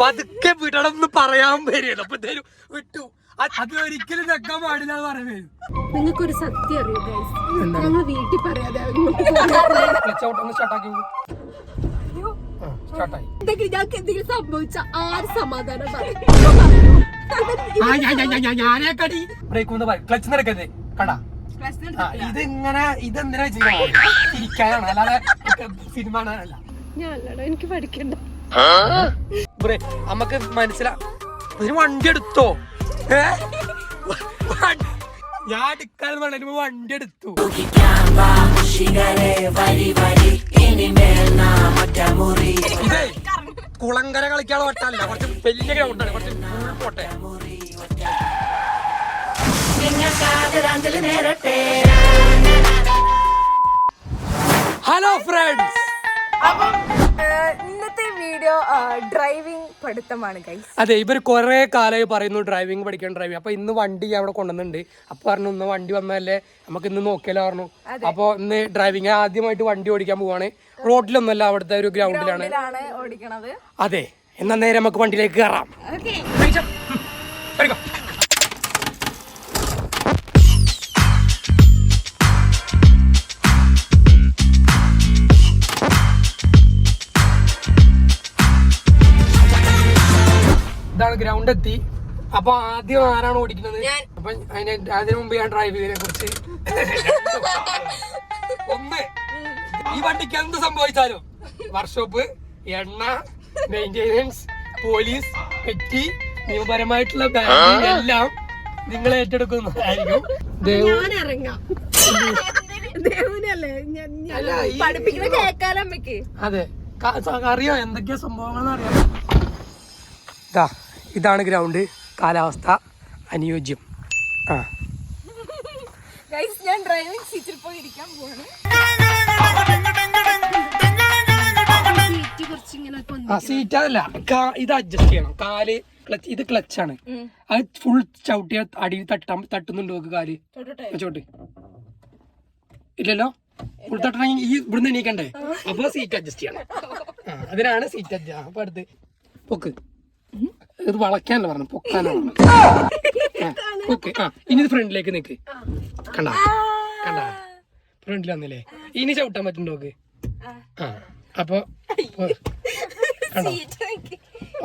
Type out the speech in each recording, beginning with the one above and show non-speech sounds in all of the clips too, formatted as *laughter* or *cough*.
പതുക്കെ വിടണം എന്ന് പറയാൻ വരികയാണ് അപ്പൊ വിട്ടു. അത് ഒരിക്കലും വെക്കാൻ പാടില്ല എന്ന് പറയുന്നത് നിങ്ങൾക്കൊരു സത്യം അറിയോ ഞങ്ങൾ വീട്ടിൽ പറയാതെ ഞങ്ങൾക്ക് *laughs* എന്തെങ്കിലും സംഭവിച്ച ആര് സമാധാനം പറയും? ഞാനേ കടി ബ്രേക്ക് ക്ലച്ച് നിരക്കരുത് കണ്ടാ? ആ, ഇത് ഇങ്ങനെ ഇതെന്തിനാ ചെയ്യുന്നത്? ഇരിക്കാനാണ്. അല്ലാതെ സിനിമ കാണാനല്ല ഞാൻ അല്ലടോ എനിക്ക് പഠിക്കണ്ട. ബ്രേ നമുക്ക് മനസ്സിലാ ഒരു വണ്ടി എടുത്തോ? ഞാൻ എടുക്കാന്ന് പറഞ്ഞു വണ്ടി എടുത്തു. ഇതേ കുളങ്കര കളിക്കാനുള്ള വട്ടല്ല കുറച്ച് വലിയ ഗ്രൗണ്ടാണ് കുറച്ച് ഹലോ ഫ്രണ്ട്സ് ഇന്നത്തെ വീഡിയോ ഡ്രൈവിംഗ് പഠിത്തമാണ് ഗൈസ് അതെ ഇവർ കുറെ കാലമായി പറയുന്നു ഡ്രൈവിംഗ് പഠിക്കണം ഡ്രൈവിംഗ് അപ്പൊ ഇന്ന് വണ്ടി ഞാൻ അവിടെ കൊണ്ടുവന്നിട്ടുണ്ട്. അപ്പൊ പറഞ്ഞു ഇന്ന് വണ്ടി വന്നതല്ലേ? നമുക്ക് ഇന്ന് നോക്കിയാലോ? പറഞ്ഞു. അപ്പൊ ഇന്ന് ഡ്രൈവിംഗ് ആദ്യമായിട്ട് വണ്ടി ഓടിക്കാൻ പോവാണ്. റോഡിലൊന്നുമല്ല അവിടുത്തെ ഒരു ഗ്രൗണ്ടിലാണ് ഓടിക്കണത്. അതെ എന്നാ നേരെ നമുക്ക് വണ്ടിയിലേക്ക് കയറാം ഗ്രൗണ്ട് എത്തി. അപ്പൊ ആദ്യം ആരാണ് ഓടിക്കുന്നത്? ഞാൻ. അപ്പൊ അതിന് അതിനു മുമ്പ് ഞാൻ ഡ്രൈവിങ്ങിനെ കുറിച്ച്. *laughs* ഒന്ന്. ഈ വണ്ടിക്ക് എന്ത് സംഭവിച്ചാലും വർക്ക്ഷോപ്പ് എണ്ണ മെയിന്റെനൻസ് പോലീസ് പെറ്റി നിയമപരമായിട്ടുള്ള ബാങ്കിങ് എല്ലാം നിങ്ങൾ ഏറ്റെടുക്കുന്നതായിരിക്കും. അതെ. അറിയോ? എന്തൊക്കെയാ സംഭവങ്ങൾ അറിയാം ഇതാണ് ഗ്രൗണ്ട്. കാലാവസ്ഥ അനുയോജ്യം. ആ. ഞാൻ ഡ്രൈവിംഗ് സീറ്റിൽ പോയി ഇരിക്കാൻ പോവാണ്. സീറ്റ് ആ സീറ്റ് അതല്ല. ഇത് അഡ്ജസ്റ്റ് ചെയ്യണം. കാൽ ക്ലച്ച് ഇത് ക്ലച്ചാണ് അത് ഫുൾ ചവിട്ടിയ അടിയിൽ തട്ടാൻ തട്ടുന്നുണ്ട് നോക്ക് കാൽ. ചോട്ട് ഇല്ലല്ലോ? ഫുൾ തട്ടണമെങ്കിൽ ഈ ഇവിടുന്ന് എണീക്കണ്ടേ? അപ്പൊ സീറ്റ് അഡ്ജസ്റ്റ് ചെയ്യണം. അതിനാണ് സീറ്റ് അഡ്ജസ്റ്റ് അപ്പൊ അടുത്ത്. പൊക്ക്. ഇത് വളയ്ക്കാനല്ല പറഞ്ഞു? പൊക്കാനാണ് ഓക്കെ. ആ, ഇനി ഇത് ഫ്രണ്ടിലേക്ക് നിക്ക്. കണ്ട? കണ്ട? ഫ്രണ്ടിൽ വന്നില്ലേ? ഇനി ചവിട്ടാൻ പറ്റുന്നുണ്ടോ നോക്ക്? ആ. അപ്പൊ കണ്ടോ?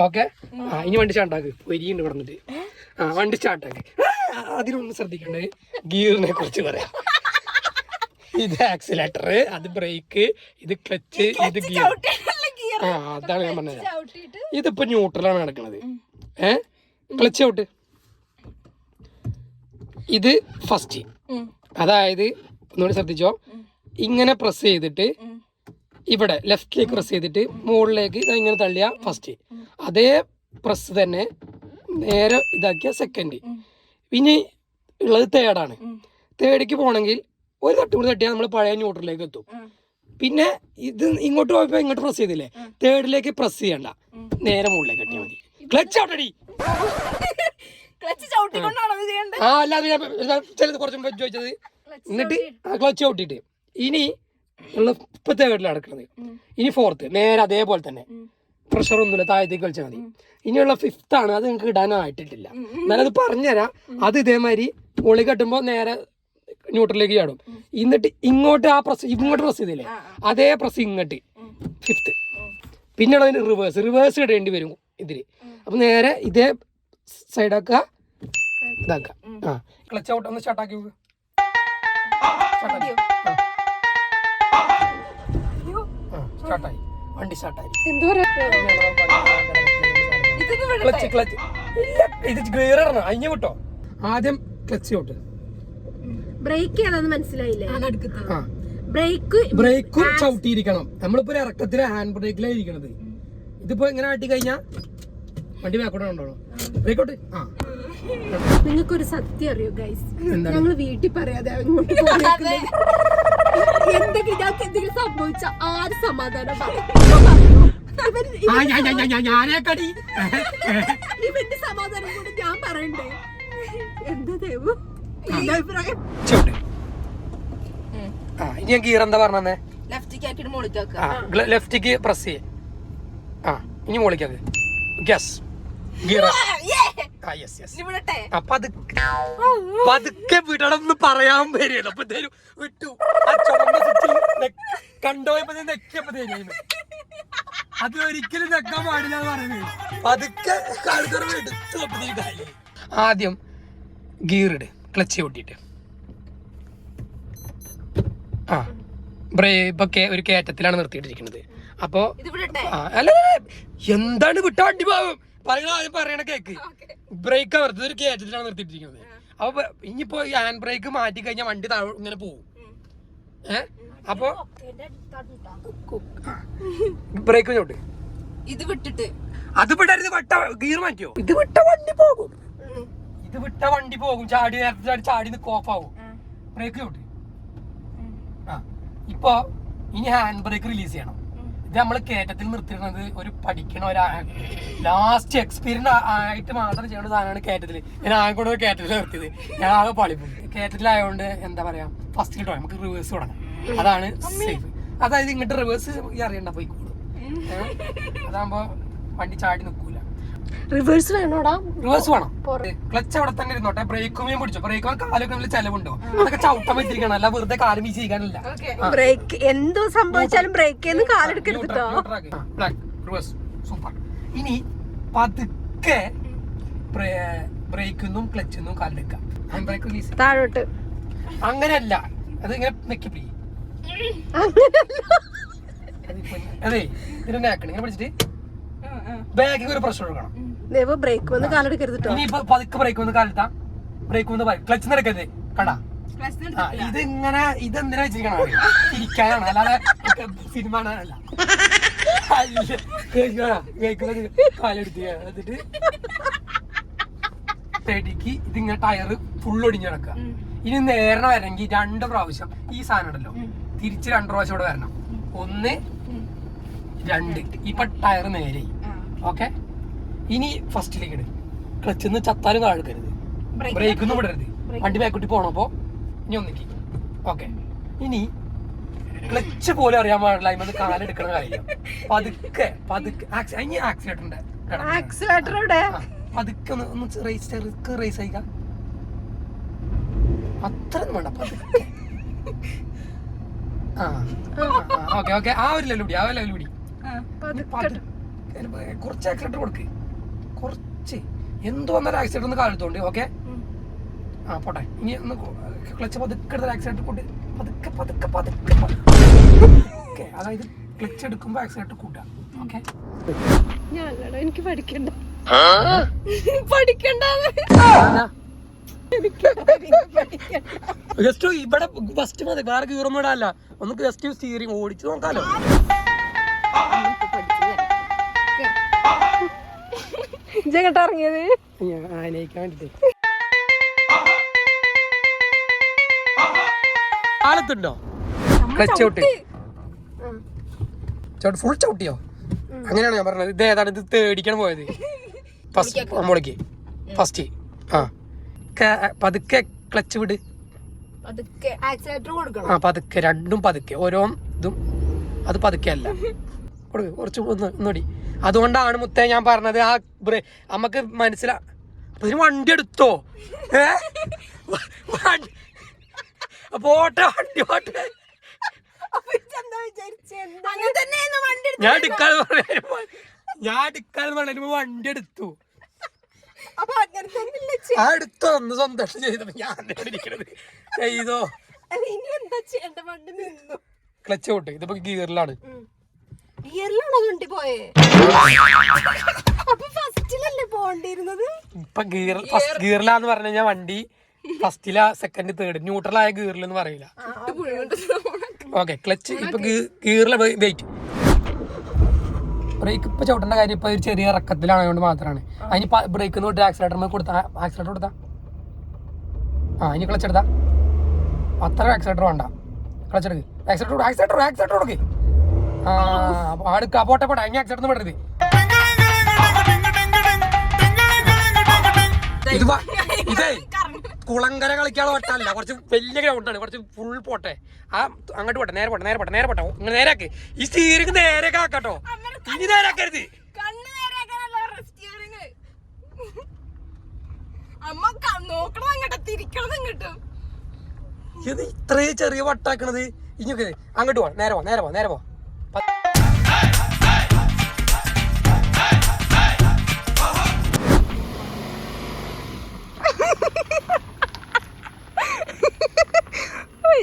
ഓക്കെ. ആ ഇനി വണ്ടി ചാണ്ടാക്ക് പൊരിയുണ്ട് കിടന്നിട്ട് ആ വണ്ടി ചാട്ടാക്ക് അതിനൊന്നും ശ്രദ്ധിക്കണ്ടേ. ഗിയറിനെ കുറിച്ച് പറയാം. ഇത് ആക്സിലേറ്റർ അത് ബ്രേക്ക് ഇത് ക്ലച്ച് ഇത് ഗിയർ ആ അതാണ് ഞാൻ പറഞ്ഞത്. ഇതിപ്പോ ന്യൂട്രലാണ് നടക്കുന്നത് ഏ? Clutch out. ഇത് ഫസ്റ്റ് അതായത് ഒന്നുകൂടി ശ്രദ്ധിച്ചോ? ഇങ്ങനെ പ്രസ് ചെയ്തിട്ട് ഇവിടെ ലെഫ്റ്റിലേക്ക് പ്രസ് ചെയ്തിട്ട് മുകളിലേക്ക് ഇങ്ങനെ തള്ളിയ ഫസ്റ്റ് അതേ പ്രസ് തന്നെ നേരെ ഇതാക്കിയ സെക്കൻഡ് പിന്നെ ഉള്ളത് തേർഡാണ് തേർഡിക്ക് പോകണമെങ്കിൽ ഒരു തട്ട് കൂടി തട്ടിയാൽ നമ്മൾ പഴയ ന്യൂട്രലിലേക്ക് എത്തും. പിന്നെ ഇത് ഇങ്ങോട്ട് പോയപ്പോ ഇങ്ങോട്ട് പ്രസ് ചെയ്തില്ലേ? തേർഡിലേക്ക് പ്രസ് ചെയ്യണ്ട. നേരെ മുകളിലേക്ക് കട്ടിയാൽ മതി. ക്ലച്ച് ഔട്ടടി ക്ലച്ച് ചവിട്ടിക്കൊണ്ടാണോ ഇത് ചെയ്യേണ്ടത്? ആ അല്ല ഞാൻ ഞാൻ ചിലത് കുറച്ച് മുമ്പ് ചോദിച്ചത്. എന്നിട്ട് ആ ക്ലച്ച് ഔട്ടിട്ട് ഇനി ഉള്ള ഇപ്പൊ തേർഡിലാണ് നടക്കുന്നത് ഇനി ഫോർത്ത് നേരെ അതേപോലെ തന്നെ. പ്രഷർ ഒന്നുമില്ല താഴത്തേക്ക് കളിച്ചാൽ മതി. ഇനിയുള്ള ഫിഫ്ത്ത് ആണ് അത് നിങ്ങൾക്ക് ഇടാനായിട്ടിട്ടില്ല. എന്നാലും അത് പറഞ്ഞുതരാം. അത് ഇതേമാതിരി പൊളി കെട്ടുമ്പോൾ നേരെ ന്യൂട്രലിലേക്ക് ചാടും. എന്നിട്ട് ഇങ്ങോട്ട് ആ പ്രസ് ഇങ്ങോട്ട് പ്രസ് ചെയ്തില്ലേ? അതേ പ്രസ് ഇങ്ങോട്ട്. ഫിഫ്ത്ത് പിന്നെയുള്ളതിന് റിവേഴ്സ് റിവേഴ്സ് ഇടേണ്ടി വരും ഇതിൽ. അപ്പൊ നേരെ ഇതേ സൈഡാക്കുക. ഇതാക്കുക. ആ. ക്ലച്ച് ഔട്ട് ഒന്ന് സ്റ്റാർട്ടാക്കി സ്റ്റാർട്ടായി വണ്ടി സ്റ്റാർട്ടായി ക്ലച്ച് ക്ലച്ച് ഇല്ല ഇത് ഗിയർ ഇടണം അഞ്ഞു വിട്ടോ? ആദ്യം ക്ലച്ച് ഔട്ട് ബ്രേക്ക് ഏതാന്ന് മനസ്സിലായില്ലേ? ആ ബ്രേക്ക് ബ്രേക്കും ചവിട്ടിയിരിക്കണം. നമ്മളിപ്പോ ഒരു ഇറക്കത്തിലെ ഹാൻഡ് ബ്രേക്കിലാണ് ഇരിക്കണത്. ഇതിപ്പോ എങ്ങനെ ആട്ടി കഴിഞ്ഞാ? വണ്ടി ബാക്കോട്ട് ആ. നിങ്ങൾക്കൊരു സത്യം അറിയോ ഗൈസ് ഞങ്ങൾ ഞങ്ങൾ വീട്ടിൽ പറയാതെ അങ്ങോട്ട്. എന്തെങ്കിലും സംഭവിച്ച ആര് സമാധാനം ഇവന്റെ സമാധാനം കൂടെ ഞാൻ പറയണ്ടേ? എന്താ ദൈവ? അഭിപ്രായം? ഇനി ഞാൻ എന്താ പറഞ്ഞേ? ലെഫ്റ്റിക്ക് പ്രസ് ചെയ്യേ. ആ ഇനി മോളിക്കാക്ക് ഗ്യാസ് പതുക്കെ വിടണം എന്ന് പറയാൻ വരികയാണ്. അപ്പൊ തരും വിട്ടു. കണ്ടോയപ്പോ നെക്കിയപ്പോ അത് ഒരിക്കലും നെക്കാൻ പാടില്ല എന്ന് പറയുന്നത്. പതുക്കെ കാൽക്കുറവ് എടുത്തു ആദ്യം ഇട്. ക്ലച്ച് കൂട്ടിയിട്ട്. ആ. ബ്രേക്ക് ഇപ്പൊ ഒരു കയറ്റത്തിലാണ് നിർത്തിയിട്ടിരിക്കുന്നത്. അപ്പോ അല്ല എന്താണ് വിട്ട വണ്ടി പോകും പറയണ ആദ്യം പറയണ കേക്ക്. ബ്രേക്ക് അമർത്തത് ഒരു കയറ്റത്തിലാണ് നിർത്തിയിട്ടിരിക്കുന്നത്. അപ്പൊ ഇനിയിപ്പോ ഈ ഹാൻഡ് ബ്രേക്ക് മാറ്റി കഴിഞ്ഞാൽ വണ്ടി താഴെ ഇങ്ങനെ പോകും ഏ? അപ്പൊ ബ്രേക്ക് ചോട്ട് ഇത് വിട്ടിട്ട്. അത് വിടരുത് വട്ട ഗിയർ മാറ്റിയോ? ഇത് വിട്ട വണ്ടി പോകും. ഇത് വിട്ട വണ്ടി പോകും. ചാടി നേരത്തെ ചാടി ആവും. ബ്രേക്ക് ചോട്ട് ആ. ഇപ്പൊ ഇനി ഹാൻഡ് ബ്രേക്ക് റിലീസ് ചെയ്യണം. നമ്മൾ കേറ്റത്തിൽ നിർത്തിയിരുന്നത് ഒരു പഠിക്കണ ഒരു ലാസ്റ്റ് എക്സ്പീരിയൻസ് ആയിട്ട് മാത്രം ചെയ്യേണ്ട സാധനമാണ് കയറ്റത്തിൽ ഞാൻ ആകെ കൂടെ ഒരു കയറ്റത്തിൽ നിർത്തിയത്. ഞാൻ ആകെ പളിപ്പും. കയറ്റത്തിലായതുകൊണ്ട് എന്താ പറയാ ഫസ്റ്റ് കിട്ടോ നമുക്ക് റിവേഴ്സ് തുടങ്ങാം. അതാണ് സേഫ് അതായത് ഇങ്ങോട്ട് റിവേഴ്സ് അറിയണ്ട പോയിക്കോളൂ? അതാകുമ്പോ വണ്ടി ചാടി നിൽക്കൂല റിവേഴ്സ് വേണോടാ? റിവേഴ്സ് വേണം. ക്ലച്ച് അവിടെ തന്നെ ഇരുന്നോട്ടെ. ബ്രേക്കും പിടിച്ചു. ബ്രേക്കും കാലൊക്കെ നമ്മൾ ചെലവുണ്ടോ? അതൊക്കെ ചവിട്ടം വെച്ചിരിക്കണം അല്ല വെറുതെ കാൽ വീശിരിക്കാനല്ല ബ്രേക്ക് എന്തോ സംഭവിച്ചാലും ബ്രേക്ക് കാലെടുക്കരുത് റിവേഴ്സ് സൂപ്പർ ഇനി പതുക്കെ ബ്രേക്കൊന്നും കാർ കാലെടുക്കാം ഹാൻഡ് ബ്രേക്ക് റിലീസ് താഴോട്ട്. അങ്ങനെയല്ല അത് ഇങ്ങനെ നെക്കി പിടി അതെ ഇതിനെ ആക്കണം. ഇങ്ങനെ പിടിച്ചിട്ട്. ബാഗിൽ ഒരു പ്രഷർ കൊടുക്കണം ദേവ ബ്രേക്ക് വന്ന് കാലെടുക്കരുത് കേട്ടോ ഇനി ഇപ്പൊ പതുക്കെ ബ്രേക്ക് വന്ന് കാലെടുത്താ. ബ്രേക്ക് വന്ന് ക്ലച്ച് നിരക്കരുത് കണ്ടാ? ഇത് ഇങ്ങനെ ഇത് എന്തിനാ വെച്ചിരിക്കണം ഇരിക്കാനാണ്. അല്ലാതെ സിനിമ കാണാനല്ല അല്ല, കേൾക്കുവാ, കേൾക്കുന്നത് കാലെടുത്ത് എന്നിട്ട് പേടിക്ക് ഇതിങ്ങനെ ടയർ ഫുൾ ഒടിഞ്ഞു കിടക്കുക. ഇനി നേരെ വരണമെങ്കിൽ രണ്ട് പ്രാവശ്യം ഈ സാധനം ഉണ്ടല്ലോ. തിരിച്ച് രണ്ട് പ്രാവശ്യം ഇവിടെ വരണം. ഒന്ന് രണ്ട്. ഇപ്പൊ ടയർ നേരെ. ഓക്കെ? ഇനി ഫസ്റ്റിലേക്ക് ഇട്. ക്ലച്ചിന്ന് ചത്താലും താഴെക്കരുത്. ബ്രേക്ക് ഒന്നും വിടരുത്. വണ്ടി ബാക്കുട്ടി പോണപ്പോ ഇനി ഒന്നിക്ക്. ഓക്കെ. ഇനി ക്ലച്ച് പോലും അറിയാൻ പാടില്ല. അതിന് കാലെടുക്കണ കാര്യം. പതുക്കെ പതുക്കെ. ഇനി ആക്സിലേറ്റർ ഉണ്ട്. ആക്സിലേറ്റർ ഇവിടെ പതുക്കെ ഒന്ന് ഒന്ന് റേസ് ചെറുക്ക് റേസ് അയക്കാം അത്രയും വേണ്ട. പതുക്കെ. ആ ഓക്കെ ഓക്കെ. ആ ഒരു ലെവൽ ആ ഒരു ലെവൽ പിടി പതുക്കെ. കുറച്ച് ആക്സിലേറ്റർ കൊടുക്ക്. കുറച്ച്. എന്ത് വന്നാലും ആക്സിലേറ്റർ ഒന്ന് കാലത്തോണ്ട് ഓക്കെ ആ പോട്ടെ. ഇനി ഒന്ന് ക്ലച്ച് പതുക്കെ എടുത്ത ആക്സിലേറ്റർ കൊണ്ട് പതുക്കെ പതുക്കെ പതുക്കെ ഓക്കെ അതായത് ക്ലച്ച് എടുക്കുമ്പോൾ ആക്സിലേറ്റർ കൂട്ടാം ഓക്കെ ഞാനടാ എനിക്ക് പഠിക്കണ്ട. പഠിക്കണ്ട. ജസ്റ്റ് ഇവിടെ ഫസ്റ്റ് മതി വേറെ കീറൊന്നും ഇടാല്ല ഒന്ന് ജസ്റ്റ് സ്റ്റീറിംഗ് ഓടിച്ചു നോക്കാലോ. ഇജങ്ങട്ടാ ഇറങ്ങിയത്? ആനയിക്കാൻ വേണ്ടിട്ട്. ഔട്ട്. ചവിട്ട്. ഫുൾ ചവിട്ടിയോ? അങ്ങനെയാണ് ഞാൻ പറഞ്ഞത്? ഇത് ഏതാണ്? ഇത് തേടിക്കണം പോയത്. ഫസ്റ്റ് മോളിക്ക് ഫസ്റ്റ് ആ. ക- പതുക്കെ ക്ലച്ച് വിട്. പതുക്കെ ആ പതുക്കെ. രണ്ടും പതുക്കെ. ഓരോ ഇതും. അത് പതുക്കെ അല്ല. *laughs* കൊടുക്ക് കുറച്ച് ഒന്ന് ഒന്നുകൂടി അതുകൊണ്ടാണ് മുത്തേ ഞാൻ പറഞ്ഞത് ആ ബ്രേ നമുക്ക് മനസ്സിലാ അപ്പൊ ഇതിന് വണ്ടി എടുത്തോ? ഏ? വണ്ടി- പോട്ടെ വണ്ടി എടുത്തത്. ഞാൻ എടുക്കാന്ന് പറഞ്ഞു ഞാൻ എടുക്കാന്ന് പറഞ്ഞു വണ്ടി എടുത്തു. അപ്പൊ ആ എടുത്തോ ഒന്ന് സന്തോഷം ചെയ്തപ്പോ ഞാൻ ചെയ്തോ. ഇനി എന്താ ചെയ്യേണ്ട? വണ്ടി നിന്നു. ക്ലച്ച് ഔട്ട് ഇതിപ്പോ ഗിയറിലാണ് ഗിയറിലാണോ വണ്ടി പോയേ. അപ്പൊ ഫസ്റ്റിലല്ലേ പോണ്ടിരുന്നത് ഇപ്പൊ ഗിയർ ഫസ്റ്റ് ഗിയറിലാന്ന് പറഞ്ഞു കഴിഞ്ഞാൽ വണ്ടി ഫസ്റ്റിലാ സെക്കൻഡ് തേർഡ് ന്യൂട്രൽ ആയ ഗിയറിൽ എന്ന് പറയില്ല ഓക്കെ ക്ലച്ച് ഇപ്പൊ ഗിയറിലെ വെയിറ്റ് ബ്രേക്ക് ഇപ്പൊ ചവിട്ടേണ്ട കാര്യം ഇപ്പൊ ഒരു ചെറിയ ഇറക്കത്തിലായതുകൊണ്ട് മാത്രമാണ് അതിന് ബ്രേക്ക് വിട്ട് ആക്സിലേറ്റർ കൊടുത്താ ആക്സിലേറ്റർ കൊടുത്താ? ആ ഇനി ക്ലച്ച് എടുത്താ? അത്ര ആക്സിലേറ്റർ വേണ്ട. ക്ലച്ച് എടുക്ക്. ആക്സിലേറ്റർ ആക്സിലേറ്റർ ആക്സിലേറ്റർ കൊടുക്ക്. അടുക്ക പോട്ടെ പോട്ടെ ഇനി ചേർന്ന് വിടരുത് ഇത് ഇതേ കുളങ്കര കളിക്കാനുള്ള വട്ടമല്ല കുറച്ച് വലിയ ഗ്രൗണ്ടാണ് കുറച്ച് ഫുൾ പോട്ടെ. ആ അങ്ങോട്ട് പോട്ടെ നേരെ പോട്ടെ നേരെ പോട്ടെ നേരെ പോട്ടെ ഇങ്ങനെ നേരാക്ക് ഈ സ്റ്റീറിംഗ് നേരെ ആക്കാട്ടോ. ഇനി നേരാക്കരുത് ഇത് ഇത്രയും ചെറിയ വട്ടാക്കണത്. ഇഞ്ഞൊക്കെ അങ്ങോട്ട് പോവാ നേരെ പോ നേരെ പോ നേരെ പോ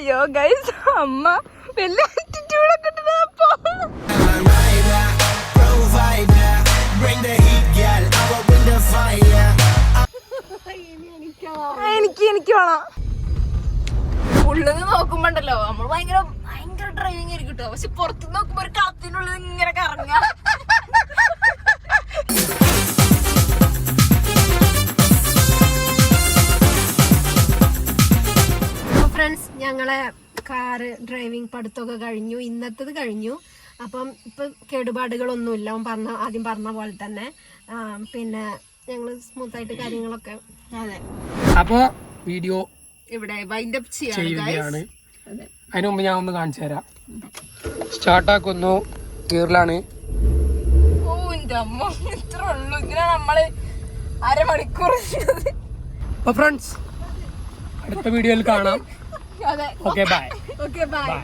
അയ്യോ ഗൈസ് അമ്മ. എനിക്ക് എനിക്ക് വേണം. ഉള്ളിന്ന് നോക്കുമ്പോണ്ടല്ലോ നമ്മൾ ഭയങ്കര ഭയങ്കര ഡ്രൈവിംഗ് ആയിരിക്കും കേട്ടോ പക്ഷെ പുറത്ത് നോക്കുമ്പോ ഒരു കളത്തിനുള്ളിൽ ഇങ്ങനെ കറങ്ങ. ഞങ്ങളെ കാറ് ഡ്രൈവിംഗ് പഠിത്തമൊക്കെ കഴിഞ്ഞു. ഇന്നത്തത് കഴിഞ്ഞു. അപ്പം ഇപ്പം കേടുപാടുകളൊന്നുമില്ല. അവൻ പറഞ്ഞ ആദ്യം പറഞ്ഞ പോലെ തന്നെ. പിന്നെ ഞങ്ങൾ സ്മൂത്തായിട്ട് കാര്യങ്ങളൊക്കെ അതെ. അപ്പോൾ വീഡിയോ ഇവിടെ വൈൻഡ് അപ്പ് ചെയ്യാണ് ചെയ്യുകയാണ്. അതിനു അതിന് മുമ്പ് ഞാൻ ഒന്ന് കാണിച്ചു തരാം. സ്റ്റാർട്ടാക്കുന്നു കീറിലാണ് ഓ എന്റെ അമ്മ ഇത്ര ഉള്ളു. ഇങ്ങനെ നമ്മൾ അരമണിക്കൂർ ഇരുന്നത്. അപ്പൊ ഫ്രണ്ട്സ് അടുത്ത വീഡിയോയിൽ കാണാം. അതെ okay bye okay bye bye